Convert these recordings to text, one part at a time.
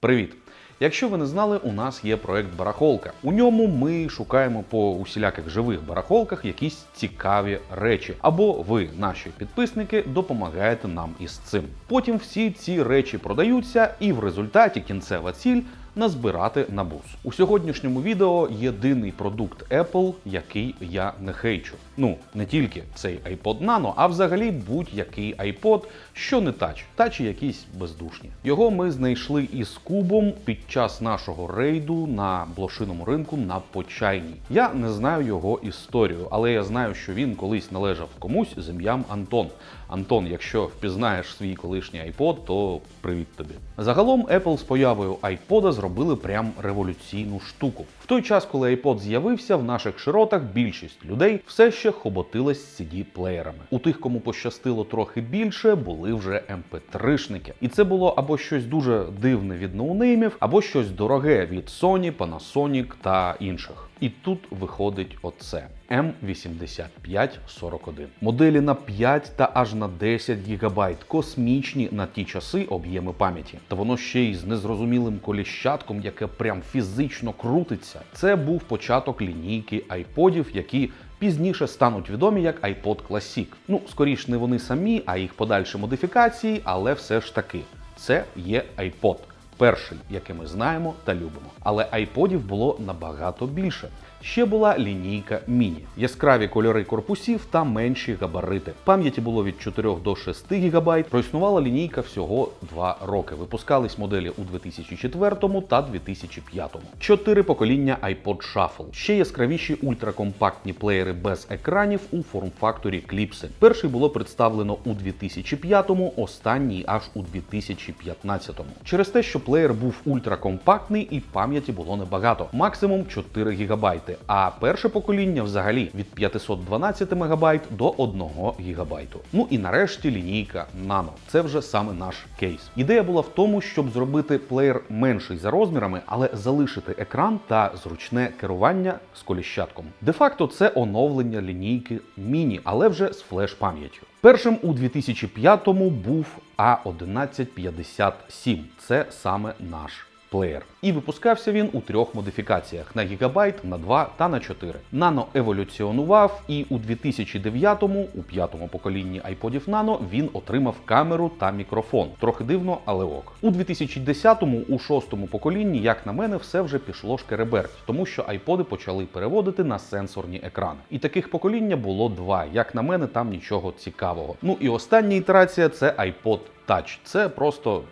Привіт! Якщо ви не знали, у нас є проект Барахолка. У ньому ми шукаємо по усіляких живих барахолках якісь цікаві речі. Або ви, наші підписники, допомагаєте нам із цим. Потім всі ці речі продаються, і в результаті кінцева ціль назбирати на бус. У сьогоднішньому відео єдиний продукт Apple, який я не хейчу. Ну не тільки цей iPod Nano, а взагалі будь-який iPod, що не тач, тачі якісь бездушні. Його ми знайшли із кубом під час нашого рейду на блошиному ринку на Почайній. Я не знаю його історію, але я знаю, що він колись належав комусь з Антон. Антон, якщо впізнаєш свій колишній iPod, то привіт тобі. Загалом Apple з появою iPod зробили прям революційну штуку. Той час, коли iPod з'явився, в наших широтах більшість людей все ще хоботилась з CD-плеєрами. У тих, кому пощастило трохи більше, були вже MP3-шники. І це було або щось дуже дивне від ноунеймів, або щось дороге від Sony, Panasonic та інших. І тут виходить оце М8541. Моделі на 5 та аж на 10 гігабайт, космічні на ті часи об'єми пам'яті. Та воно ще й з незрозумілим коліщатком, яке прям фізично крутиться. Це був початок лінійки айподів, які пізніше стануть відомі як iPod Classic. Ну, скоріш не вони самі, а їх подальші модифікації, але все ж таки, це є iPod. Перший, який ми знаємо та любимо. Але айподів було набагато більше. Ще була лінійка міні, яскраві кольори корпусів та менші габарити. Пам'яті було від 4 до 6 ГБ. Проіснувала лінійка всього 2 роки. Випускались моделі у 2004 та 2005. Чотири покоління iPod Shuffle. Ще яскравіші ультракомпактні плеєри без екранів у форм-факторі кліпси. Перший було представлено у 2005-му, останній аж у 2015-му. Через те, що плеєр був ультракомпактний і пам'яті було небагато, максимум 4 ГБ. А перше покоління взагалі від 512 МБ до 1 ГБ. Ну і нарешті лінійка Nano. Це вже саме наш кейс. Ідея була в тому, щоб зробити плеєр менший за розмірами, але залишити екран та зручне керування з коліщатком. Де-факто це оновлення лінійки міні, але вже з флеш-пам'яттю. Першим у 2005-му був А1157. Це саме наш плеєр. І випускався він у трьох модифікаціях: на гігабайт, на 2 та на 4. Нано еволюціонував, і у 2009-му, у п'ятому поколінні айподів Nano, він отримав камеру та мікрофон. Трохи дивно, але ок. У 2010-му, у шостому поколінні, як на мене, все вже пішло шкереберть, тому що айподи почали переводити на сенсорні екрани. І таких покоління було два. Як на мене, там нічого цікавого. Ну і остання ітерація це iPod Touch. Це просто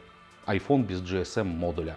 iPhone без GSM модуля.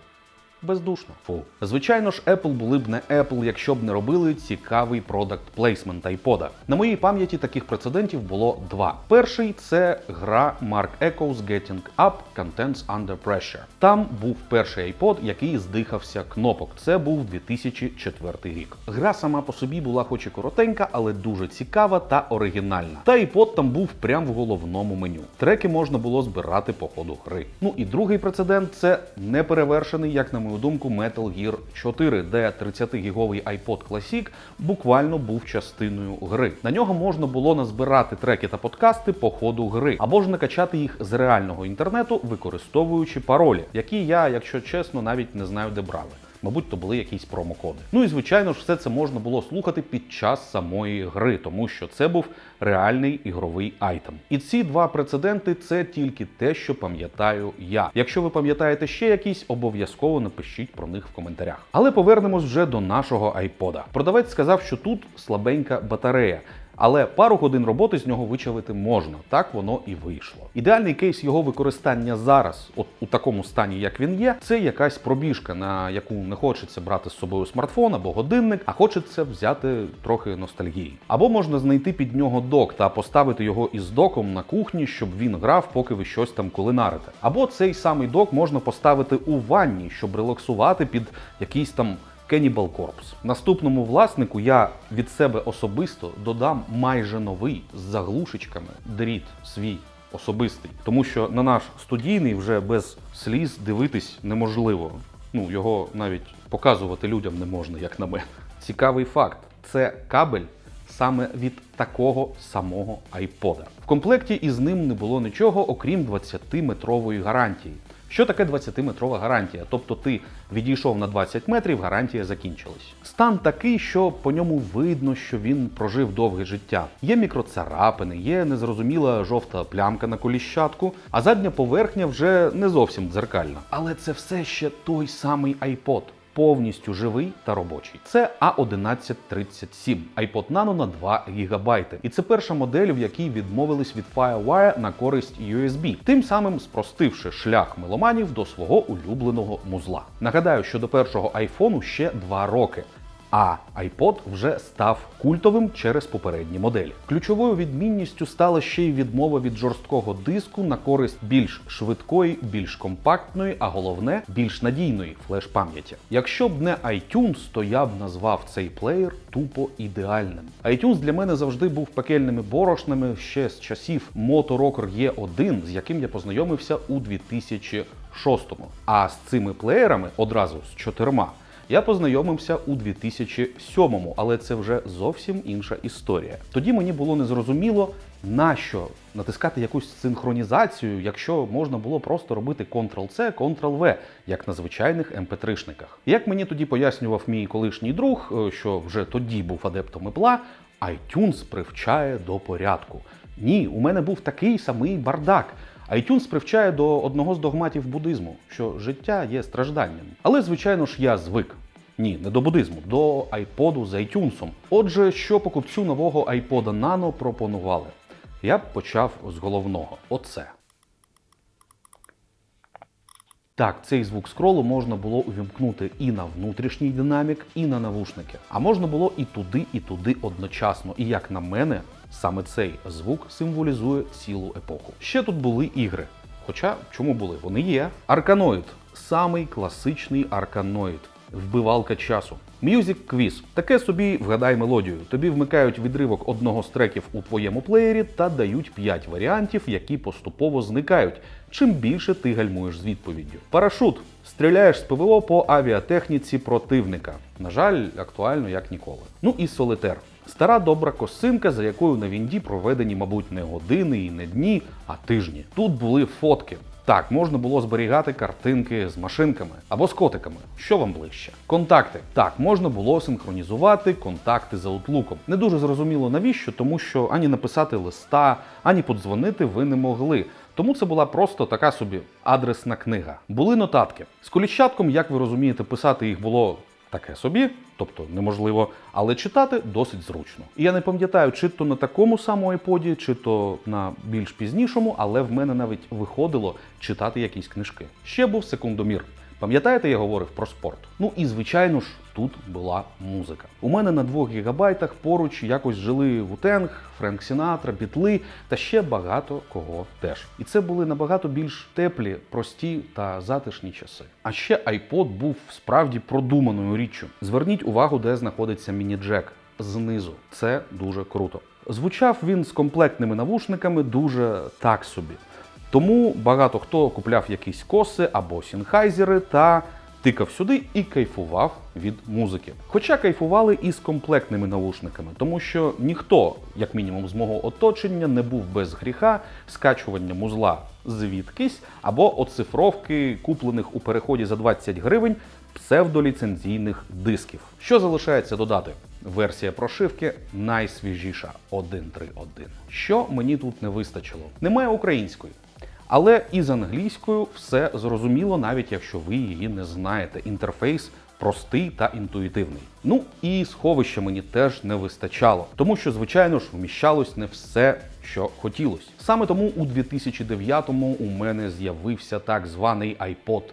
Бездушно. Фу. Звичайно ж, Apple були б не Apple, якщо б не робили цікавий продакт плейсмент iPod. На моїй пам'яті таких прецедентів було два. Перший це гра Mark Echoes Getting Up Contents Under Pressure. Там був перший iPod, який здихався кнопок. Це був 2004 рік. Гра сама по собі була хоч і коротенька, але дуже цікава та оригінальна. Та iPod там був прямо в головному меню. Треки можна було збирати по ходу гри. Ну і другий прецедент це неперевершений, як на мою думку, Metal Gear 4, де 30-гіговий iPod Classic буквально був частиною гри. На нього можна було назбирати треки та подкасти по ходу гри, або ж накачати їх з реального інтернету, використовуючи паролі, які я, якщо чесно, навіть не знаю, де брали. Мабуть, то були якісь промокоди. Ну і звичайно ж, все це можна було слухати під час самої гри, тому що це був реальний ігровий айтем. І ці два прецеденти це тільки те, що пам'ятаю я. Якщо ви пам'ятаєте ще якісь, обов'язково напишіть про них в коментарях. Але повернемось вже до нашого айпода. Продавець сказав, що тут слабенька батарея. Але пару годин роботи з нього вичавити можна. Так воно і вийшло. Ідеальний кейс його використання зараз, от у такому стані, як він є, це якась пробіжка, на яку не хочеться брати з собою смартфон або годинник, а хочеться взяти трохи ностальгії. Або можна знайти під нього док та поставити його із доком на кухні, щоб він грав, поки ви щось там кулинарите. Або цей самий док можна поставити у ванні, щоб релаксувати під якийсь там. Cannibal Corpse. Наступному власнику я від себе особисто додам майже новий з заглушечками дріт свій особистий, тому що на наш студійний вже без сліз дивитись неможливо. Ну його навіть показувати людям не можна, як на мене. Цікавий факт: це кабель. Саме від такого самого айпода. В комплекті із ним не було нічого, окрім 20-метрової гарантії. Що таке 20-метрова гарантія? Тобто ти відійшов на 20 метрів, гарантія закінчилась. Стан такий, що по ньому видно, що він прожив довге життя. Є мікроцарапини, є незрозуміла жовта плямка на коліщатку, а задня поверхня вже не зовсім дзеркальна. Але це все ще той самий iPod. Повністю живий та робочий. Це A1137, iPod Nano на 2 ГБ. І це перша модель, в якій відмовились від FireWire на користь USB, тим самим спростивши шлях меломанів до свого улюбленого музла. Нагадаю, що до першого айфону ще 2 роки. А iPod вже став культовим через попередні моделі. Ключовою відмінністю стала ще й відмова від жорсткого диску на користь більш швидкої, більш компактної, а головне більш надійної флеш-пам'яті. Якщо б не iTunes, то я б назвав цей плеєр тупо ідеальним. iTunes для мене завжди був пекельними борошнами ще з часів Moto Rocker E1, з яким я познайомився у 2006-му. А з цими плеєрами одразу з чотирма. Я познайомився у 2007-му, але це вже зовсім інша історія. Тоді мені було незрозуміло, нащо натискати якусь синхронізацію, якщо можна було просто робити Ctrl-C, Ctrl-V, як на звичайних MP3-шниках. Як мені тоді пояснював мій колишній друг, е, що вже тоді був адептом Apple, iTunes привчає до порядку. Ні, у мене був такий самий бардак. iTunes привчає до одного з догматів буддизму, що життя є стражданням. Але, звичайно ж, я звик. Ні, не до буддизму, до iPod з iTunes. Отже, що покупцю нового iPod Nano пропонували? Я б почав з головного. Оце. Так, цей звук скролу можна було увімкнути і на внутрішній динамік, і на навушники. А можна було і туди, і туди одночасно. І як на мене, саме цей звук символізує цілу епоху. Ще тут були ігри. Хоча чому були? Вони є. Арканоїд самий класичний арканоїд. Вбивалка часу. Music Quiz. Таке собі вгадай мелодію. Тобі вмикають відривок одного з треків у твоєму плеєрі та дають 5 варіантів, які поступово зникають. Чим більше ти гальмуєш з відповіддю. Парашут. Стріляєш з ПВО по авіатехніці противника. На жаль, актуально як ніколи. Ну і солитер. Стара добра косинка, за якою на Вінді проведені, мабуть, не години і не дні, а тижні. Тут були фотки. Так, можна було зберігати картинки з машинками або з котиками. Що вам ближче? Контакти. Так, можна було синхронізувати контакти за Outlook. Не дуже зрозуміло навіщо, тому що ані написати листа, ані подзвонити ви не могли. Тому це була просто така собі адресна книга. Були нотатки. З коліщатком, як ви розумієте, писати їх було таке собі, тобто неможливо, але читати досить зручно. І я не пам'ятаю, чи то на такому самому iPod, чи то на більш пізнішому, але в мене навіть виходило читати якісь книжки. Ще був секундомір. Пам'ятаєте, я говорив про спорт? Ну і звичайно ж, тут була музика. У мене на 2 гігабайтах поруч якось жили Вутенг, Френк Сінатра, Бітли та ще багато кого теж. І це були набагато більш теплі, прості та затишні часи. А ще iPod був справді продуманою річчю. Зверніть увагу, де знаходиться міні-джек знизу. Це дуже круто. Звучав він з комплектними навушниками дуже так собі. Тому багато хто купляв якісь коси або сінхайзери та тикав сюди і кайфував від музики. Хоча кайфували і з комплектними навушниками, тому що ніхто, як мінімум, з мого оточення не був без гріха скачування музла звідкись або оцифровки, куплених у переході за 20 гривень псевдоліцензійних дисків. Що залишається додати? Версія прошивки найсвіжіша 1.3.1. Що мені тут не вистачило? Немає української. Але і з англійською все зрозуміло, навіть якщо ви її не знаєте. Інтерфейс простий та інтуїтивний. Ну і сховища мені теж не вистачало, тому що, звичайно ж, вміщалось не все, що хотілося. Саме тому у 2009-му у мене з'явився так званий iPod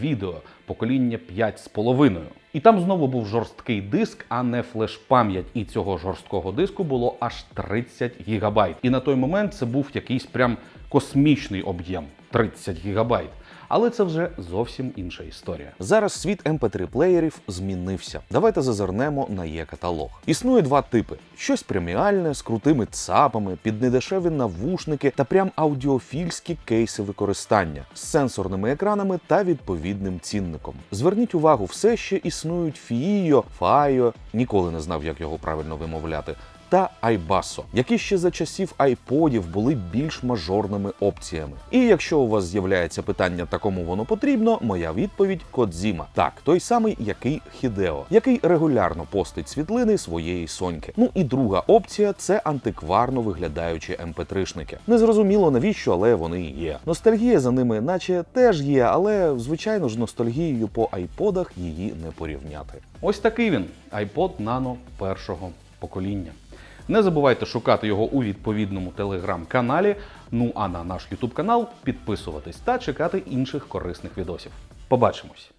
відео покоління 5,5. І там знову був жорсткий диск, а не флеш-пам'ять. І цього жорсткого диску було аж 30 гігабайт. І на той момент це був якийсь прям космічний об'єм 30 гігабайт. Але це вже зовсім інша історія. Зараз світ mp3 плеєрів змінився. Давайте зазирнемо на є каталог. Існує два типи: щось преміальне з крутими цапами, під недешеві навушники та прям аудіофільські кейси використання з сенсорними екранами та відповідним цінником. Зверніть увагу, все ще існують FIIO, FIO, ніколи не знав, як його правильно вимовляти. та iBasso, які ще за часів айподів були більш мажорними опціями. І якщо у вас з'являється питання, та кому воно потрібно, моя відповідь Кодзіма. Так, той самий, який Хідео, який регулярно постить світлини своєї соньки. Ну і друга опція це антикварно виглядаючі МП3-шники. Незрозуміло навіщо, але вони є. Ностальгія за ними, наче теж є, але звичайно ж ностальгією по айподах її не порівняти. Ось такий він iPod Nano першого покоління. Не забувайте шукати його у відповідному телеграм-каналі. Ну а на наш Ютуб канал підписуватись та чекати інших корисних відосів. Побачимось!